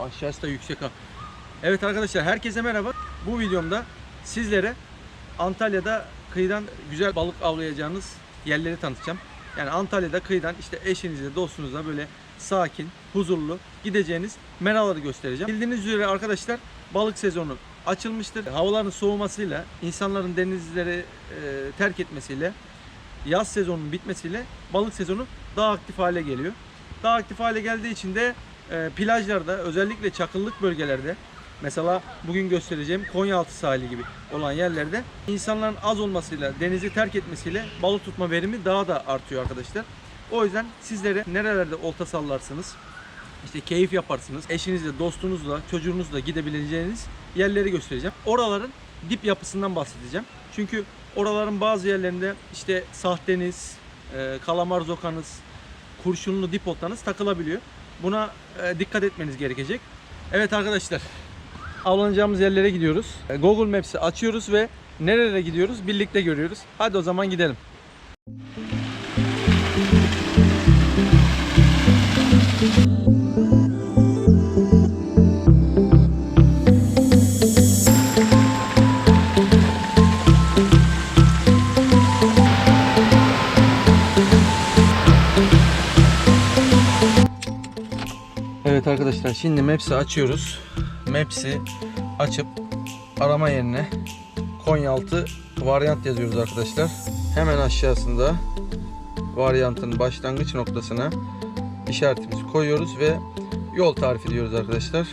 Aşağısı da yüksek ha. Evet arkadaşlar herkese merhaba. Bu videomda sizlere Antalya'da kıyıdan güzel balık avlayacağınız yerleri tanıtacağım. Yani Antalya'da kıyıdan işte eşinizle, dostunuzla böyle sakin, huzurlu gideceğiniz meraları göstereceğim. Bildiğiniz üzere arkadaşlar balık sezonu açılmıştır. Havaların soğumasıyla, insanların denizleri e, terk etmesiyle, yaz sezonunun bitmesiyle balık sezonu daha aktif hale geliyor. Daha aktif hale geldiği için de e, plajlarda özellikle çakıllık bölgelerde mesela bugün göstereceğim Konyaaltı sahili gibi olan yerlerde insanların az olmasıyla denizi terk etmesiyle balık tutma verimi daha da artıyor arkadaşlar. O yüzden sizlere nerelerde olta sallarsınız, işte keyif yaparsınız. Eşinizle, dostunuzla, çocuğunuzla gidebileceğiniz yerleri göstereceğim. Oraların dip yapısından bahsedeceğim. Çünkü oraların bazı yerlerinde işte sahteniz, e, kalamar zokanız, kurşunlu dip oltanız takılabiliyor. Buna e, dikkat etmeniz gerekecek. Evet arkadaşlar, avlanacağımız yerlere gidiyoruz. E, Google Maps'i açıyoruz ve nerelere gidiyoruz birlikte görüyoruz. Hadi o zaman gidelim. Evet arkadaşlar şimdi Maps'i açıyoruz. Maps'i açıp arama yerine Konyaaltı varyant yazıyoruz arkadaşlar. Hemen aşağısında varyantın başlangıç noktasına işaretimizi koyuyoruz ve yol tarifi diyoruz arkadaşlar.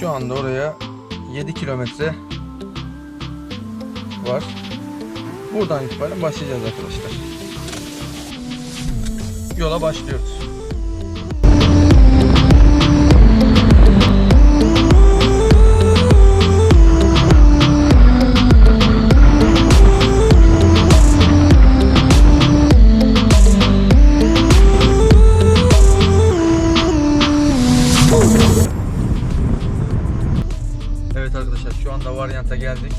Şu anda oraya 7 kilometre var. Buradan itibaren başlayacağız arkadaşlar. Yola başlıyoruz. Evet arkadaşlar şu anda varyanta geldik.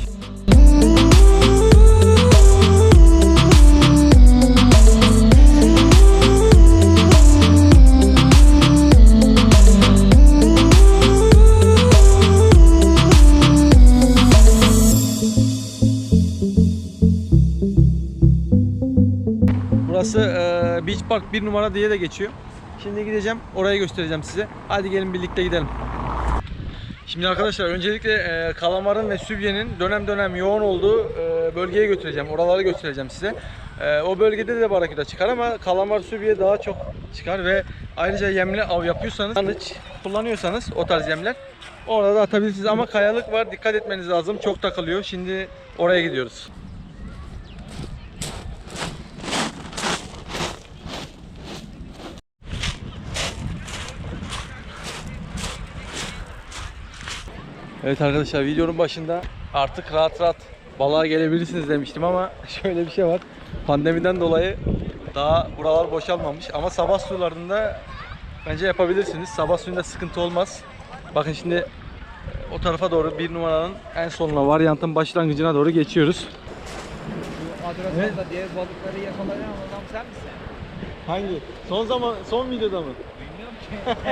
Burası eee, Beach Park 1 numara diye de geçiyor. Şimdi gideceğim orayı göstereceğim size. Hadi gelin birlikte gidelim. Şimdi arkadaşlar öncelikle e, kalamarın ve sübyenin dönem dönem yoğun olduğu e, bölgeye götüreceğim. Oraları göstereceğim size. E, o bölgede de baraküda çıkar ama kalamar sübye daha çok çıkar ve ayrıca yemli av yapıyorsanız, yanıç kullanıyorsanız o tarz yemler orada da atabilirsiniz ama kayalık var dikkat etmeniz lazım. Çok takılıyor. Şimdi oraya gidiyoruz. Evet arkadaşlar videonun başında artık rahat rahat balığa gelebilirsiniz demiştim ama şöyle bir şey var. Pandemiden dolayı daha buralar boşalmamış ama sabah sularında bence yapabilirsiniz. Sabah suyunda sıkıntı olmaz. Bakın şimdi e, o tarafa doğru bir numaranın en sonuna varyantın başlangıcına doğru geçiyoruz. Adrasan'da diğer balıkları yakalayan adam sen misin? Hangi? Son zaman son videoda mı? Bilmiyorum ki.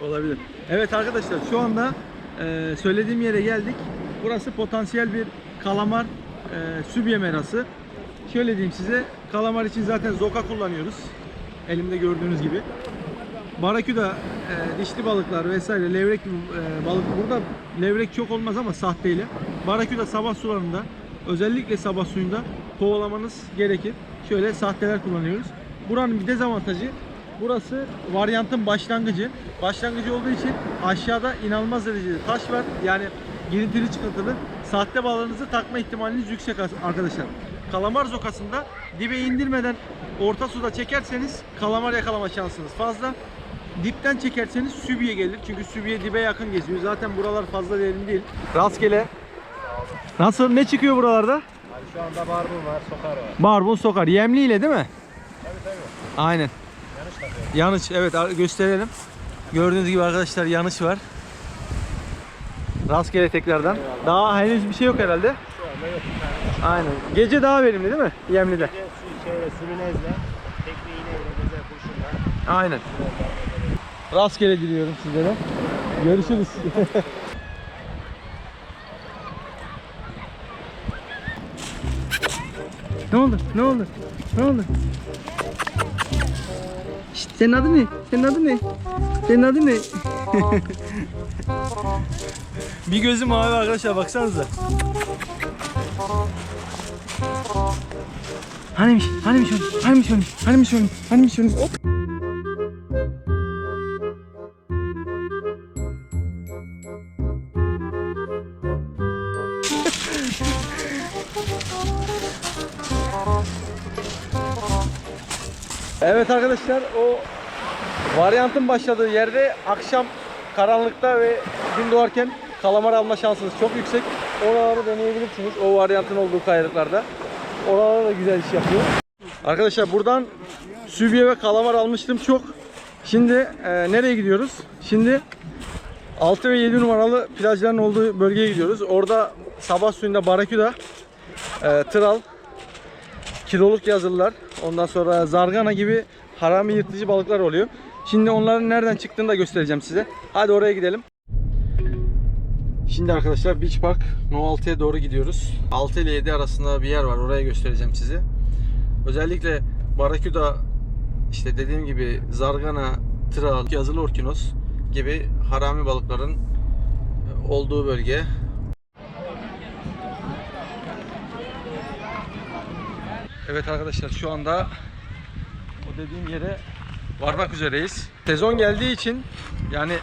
Olabilir. Evet arkadaşlar şu anda e, söylediğim yere geldik. Burası potansiyel bir kalamar e, sübye merası. Şöyle diyeyim size kalamar için zaten zoka kullanıyoruz. Elimde gördüğünüz gibi. Baraküda, e, dişli balıklar vesaire levrek e, balık burada levrek çok olmaz ama sahteyle. Baraküda sabah sularında özellikle sabah suyunda kovalamanız gerekir. Şöyle sahteler kullanıyoruz. Buranın bir dezavantajı burası varyantın başlangıcı. Başlangıcı olduğu için aşağıda inanılmaz derecede taş var. Yani girintili çıkıntılı. Sahte balığınızı takma ihtimaliniz yüksek arkadaşlar. Kalamar zokasında dibe indirmeden orta suda çekerseniz kalamar yakalama şansınız fazla. Dipten çekerseniz sübye gelir. Çünkü sübye dibe yakın geziyor. Zaten buralar fazla derin değil. Rastgele. Nasıl? Ne çıkıyor buralarda? Şu anda barbun var, sokar var. Barbun sokar. Yemliyle değil mi? Tabii tabii. Aynen. Yanış evet gösterelim. Gördüğünüz gibi arkadaşlar yanış var. Rastgele tekrardan. Daha henüz bir şey yok herhalde. Şu anda yok. Aynen. Gece daha verimli değil mi? Yemli'de. Şeyle sürünezle, gezer kurşunla. Aynen. Rastgele diliyorum sizlere. Görüşürüz. Ne oldu? Ne oldu? Ne oldu? Senin adın ne? Senin adın ne? Senin adın ne? bir gözüm mavi arkadaşlar baksanıza. Hanimiş? Hanimiş? Hanimiş oğlum? Hanimiş oğlum? Hanimiş Evet arkadaşlar o varyantın başladığı yerde akşam karanlıkta ve gün doğarken kalamar alma şansınız çok yüksek. Oraları deneyebilirsiniz o varyantın olduğu kayalıklarda. Oralarda da güzel iş yapıyor. Arkadaşlar buradan sübye ve kalamar almıştım çok. Şimdi e, nereye gidiyoruz? Şimdi 6 ve 7 numaralı plajların olduğu bölgeye gidiyoruz. Orada sabah suyunda baraküda, e, tral, kiloluk yazılılar. Ondan sonra zargana gibi harami yırtıcı balıklar oluyor. Şimdi onların nereden çıktığını da göstereceğim size. Hadi oraya gidelim. Şimdi arkadaşlar Beach Park No 6'ya doğru gidiyoruz. 6 ile 7 arasında bir yer var. Oraya göstereceğim size. Özellikle Barakuda işte dediğim gibi zargana, tral, yazılı orkinos gibi harami balıkların olduğu bölge. Evet arkadaşlar şu anda o dediğim yere varmak üzereyiz. Sezon geldiği için yani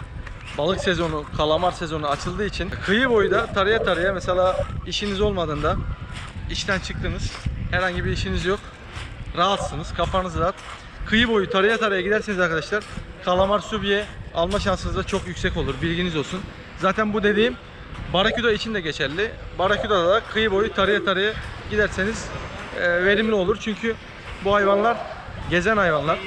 balık sezonu, kalamar sezonu açıldığı için kıyı boyu da taraya taraya mesela işiniz olmadığında işten çıktınız. Herhangi bir işiniz yok. Rahatsınız, kafanız rahat. Kıyı boyu taraya taraya giderseniz arkadaşlar kalamar sübye alma şansınız da çok yüksek olur. Bilginiz olsun. Zaten bu dediğim Baraküda için de geçerli. Baraküda'da da kıyı boyu taraya taraya giderseniz verimli olur. Çünkü bu hayvanlar gezen hayvanlar.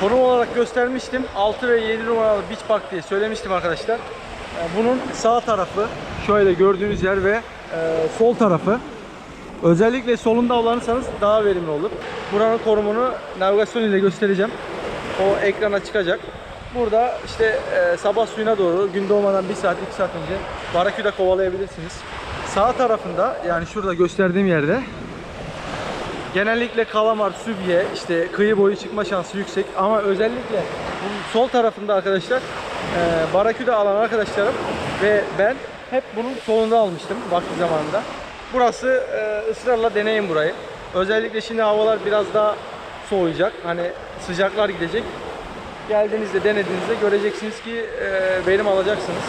Konum olarak göstermiştim. 6 ve 7 numaralı Beach Park diye söylemiştim arkadaşlar. E, Bunun sağ tarafı şöyle gördüğünüz yer ve e, sol tarafı. Özellikle solunda olanırsanız daha verimli olur. Buranın konumunu navigasyon ile göstereceğim. O ekrana çıkacak. Burada işte e, sabah suyuna doğru gün doğmadan 1 saat 2 saat önce baraküda kovalayabilirsiniz. Sağ tarafında yani şurada gösterdiğim yerde genellikle kalamar, sübye, işte kıyı boyu çıkma şansı yüksek ama özellikle bunun sol tarafında arkadaşlar e, baraküda alan arkadaşlarım ve ben hep bunun solunda almıştım vakti zamanında. Burası e, ısrarla deneyin burayı. Özellikle şimdi havalar biraz daha soğuyacak. Hani sıcaklar gidecek. Geldiğinizde denediğinizde göreceksiniz ki e, verim alacaksınız.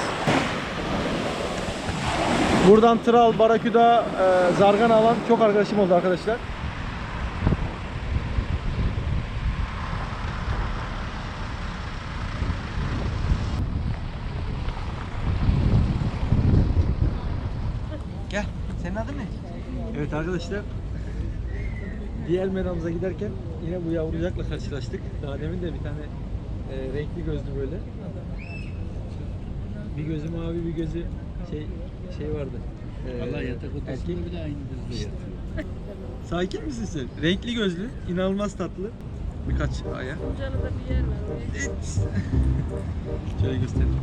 Buradan tral, baraküda, e, zargana alan çok arkadaşım oldu arkadaşlar. Gel. Senin adın ne? Evet arkadaşlar diğer meramıza giderken yine bu yavrucakla karşılaştık. Daha demin de bir tane e, renkli gözlü böyle. Bir gözü mavi bir gözü şey şey vardı. E, Vallahi yatak odasında bile aynı düzde yatıyor. Sakin misin sen? Renkli gözlü, inanılmaz tatlı. Birkaç aya. Canıda bir yer var. Şöyle göstereyim.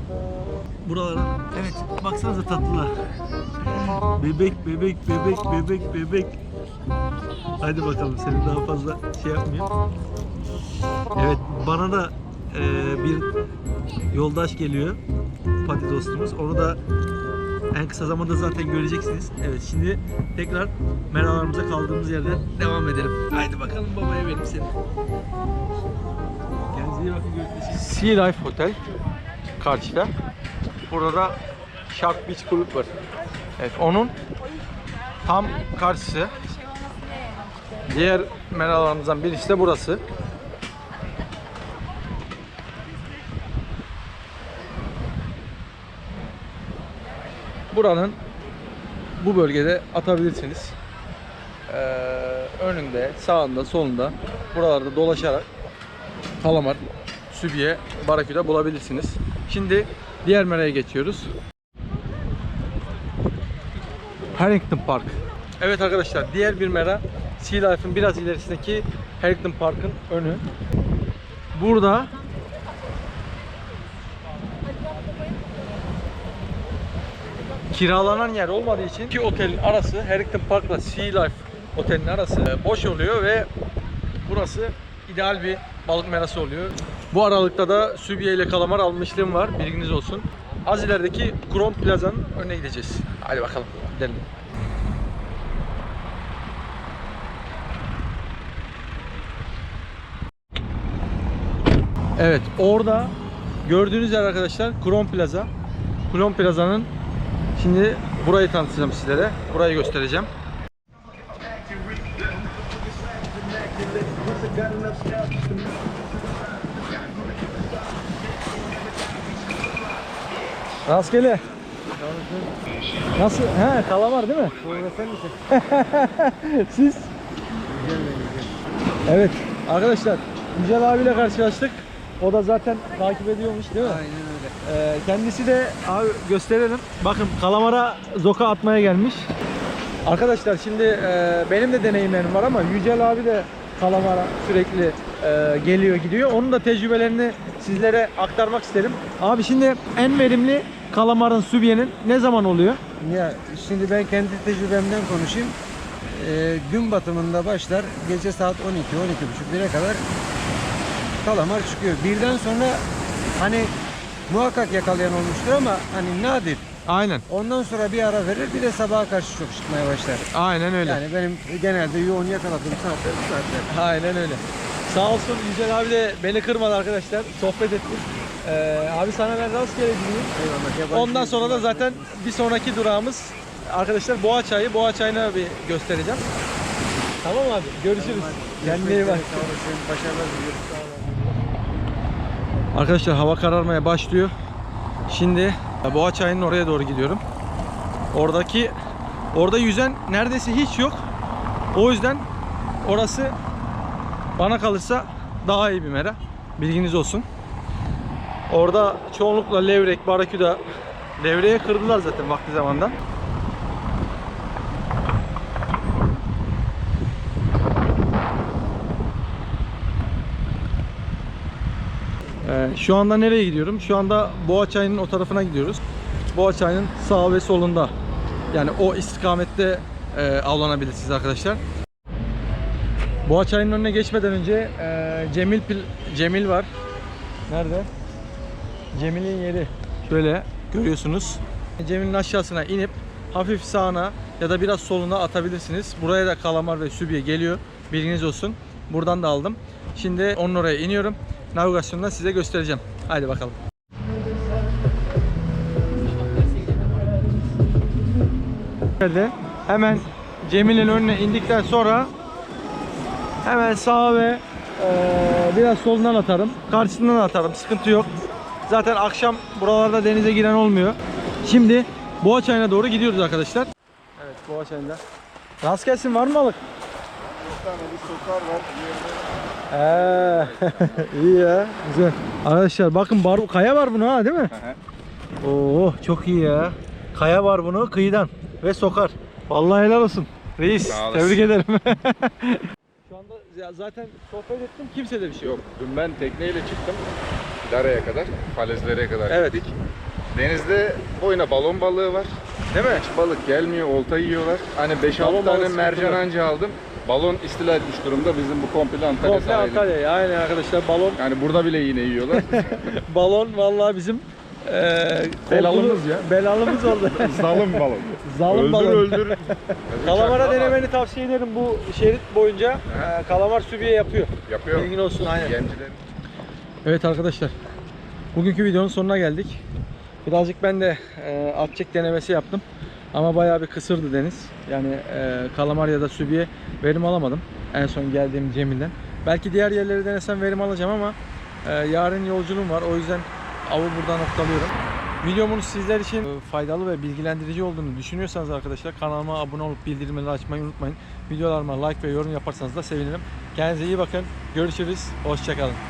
Buralara evet baksanıza tatlılar. Bebek bebek bebek bebek bebek. Hadi bakalım seni daha fazla şey yapmıyor. Evet bana da e, bir yoldaş geliyor. Pati dostumuz. Onu da en kısa zamanda zaten göreceksiniz. Evet şimdi tekrar meralarımıza kaldığımız yerden devam edelim. Haydi bakalım babaya verim seni. Kendinize iyi bakın. Sea Life Hotel karşıda. Burada da Shark Beach Kulüp var. Evet onun tam karşısı. Diğer meralarımızdan birisi de burası. Buranın bu bölgede atabilirsiniz. Ee, önünde, sağında, solunda buralarda dolaşarak kalamar, sübye, baraküda bulabilirsiniz. Şimdi diğer meraya geçiyoruz. Harrington Park. Evet arkadaşlar diğer bir mera Sea Life'ın biraz ilerisindeki Harrington Park'ın önü. Burada kiralanan yer olmadığı için iki otelin arası Harrington Park'la Sea Life otelin arası e, boş oluyor ve burası ideal bir balık merası oluyor. Bu aralıkta da sübye ile kalamar almışlığım var. Bilginiz olsun. Az ilerideki Kron Plaza'nın önüne gideceğiz. Hadi bakalım. Gidelim. Evet orada gördüğünüz yer arkadaşlar Kron Plaza. Kron Plaza'nın şimdi burayı tanıtacağım sizlere. Burayı göstereceğim. Rastgele. Nasıl? He, kalamar değil mi? Siz? Evet arkadaşlar Yücel abiyle karşılaştık. O da zaten takip ediyormuş değil mi? Aynen öyle. Ee, kendisi de abi gösterelim. Bakın kalamara zoka atmaya gelmiş. Arkadaşlar şimdi e, benim de deneyimlerim var ama Yücel abi de kalamara sürekli e, geliyor gidiyor. Onun da tecrübelerini sizlere aktarmak isterim. Abi şimdi en verimli kalamarın sübyenin ne zaman oluyor? Ya şimdi ben kendi tecrübemden konuşayım. Ee, gün batımında başlar. Gece saat 12 12.30 1'e kadar kalamar çıkıyor. Birden sonra hani muhakkak yakalayan olmuştur ama hani nadir. Aynen. Ondan sonra bir ara verir bir de sabaha karşı çok çıkmaya başlar. Aynen öyle. Yani benim genelde yoğun yakaladığım saatler bu saatler. Aynen öyle. Sağ olsun Yücel abi de beni kırmadı arkadaşlar. Sohbet ettik. Ee, abi sana ben rastgele diyeyim. Eyvallah. Ondan sonra da zaten bir sonraki durağımız arkadaşlar Boğa Çayı. Boğa Çayı'na bir göstereceğim. Tamam abi. Görüşürüz. Kendine iyi bak. Başarılar diliyorum. Arkadaşlar hava kararmaya başlıyor. Şimdi Boğa Çayı'nın oraya doğru gidiyorum. Oradaki orada yüzen neredeyse hiç yok. O yüzden orası bana kalırsa daha iyi bir mera. Bilginiz olsun. Orada çoğunlukla levrek, baraküda levreye kırdılar zaten vakti zamanda. Şu anda nereye gidiyorum? Şu anda Boğaçay'ın o tarafına gidiyoruz. Boğaçay'ın sağ ve solunda. Yani o istikamette e, avlanabilirsiniz arkadaşlar. Boğaçay'ın önüne geçmeden önce e, Cemil Pil- Cemil var. Nerede? Cemil'in yeri. Şöyle görüyorsunuz. Cemil'in aşağısına inip hafif sağına ya da biraz soluna atabilirsiniz. Buraya da kalamar ve sübye geliyor. Bilginiz olsun. Buradan da aldım. Şimdi onun oraya iniyorum. Navigasyonda size göstereceğim. Haydi bakalım. Nerede? Hemen Cemil'in önüne indikten sonra hemen sağa ve eee, biraz solundan atarım. Karşısından atarım. Sıkıntı yok. Zaten akşam buralarda denize giren olmuyor. Şimdi Boğaçayı'na doğru gidiyoruz arkadaşlar. Evet Boğaçayı'nda. Rast gelsin var mı balık? Ee, iyi ya. Güzel. Arkadaşlar bakın bar kaya var bunu ha değil mi? Oo çok iyi ya. Kaya var bunu kıyıdan ve sokar. Vallahi helal olsun. Reis Sağ olasın. tebrik ederim. Şu anda ya zaten sohbet ettim kimse de bir şey yok. Yok, dün ben tekneyle çıktım. Dara'ya kadar, falezlere kadar Evet. gittik. Denizde boyuna balon balığı var. Değil mi? Hiç balık gelmiyor, olta yiyorlar. Hani 5-6 Balon balığı tane mercan anca aldım. Balon istila etmiş durumda bizim bu komple Antalya Komple sahili. Antalya'ya. Aynen arkadaşlar balon Yani burada bile yine yiyorlar. balon vallahi bizim eee Belalımız ya. Belalımız oldu. Zalim balon. Zalim öldür balon. öldür. Kalamara Bıçakla denemeni tavsiye ederim bu şerit boyunca. eee, kalamar sübye yapıyor. Yapıyor. Bilgin olsun aynen. Yemcilerin. Evet arkadaşlar. Bugünkü videonun sonuna geldik. Birazcık ben de e, at çek denemesi yaptım. Ama bayağı bir kısırdı deniz. Yani e, kalamar ya da sübye verim alamadım. En son geldiğim Cemil'den. Belki diğer yerleri denesem verim alacağım ama e, yarın yolculuğum var. O yüzden avı burada noktalıyorum. Videomun sizler için e, faydalı ve bilgilendirici olduğunu düşünüyorsanız arkadaşlar kanalıma abone olup bildirimleri açmayı unutmayın. Videolarıma like ve yorum yaparsanız da sevinirim. Kendinize iyi bakın. Görüşürüz. Hoşçakalın.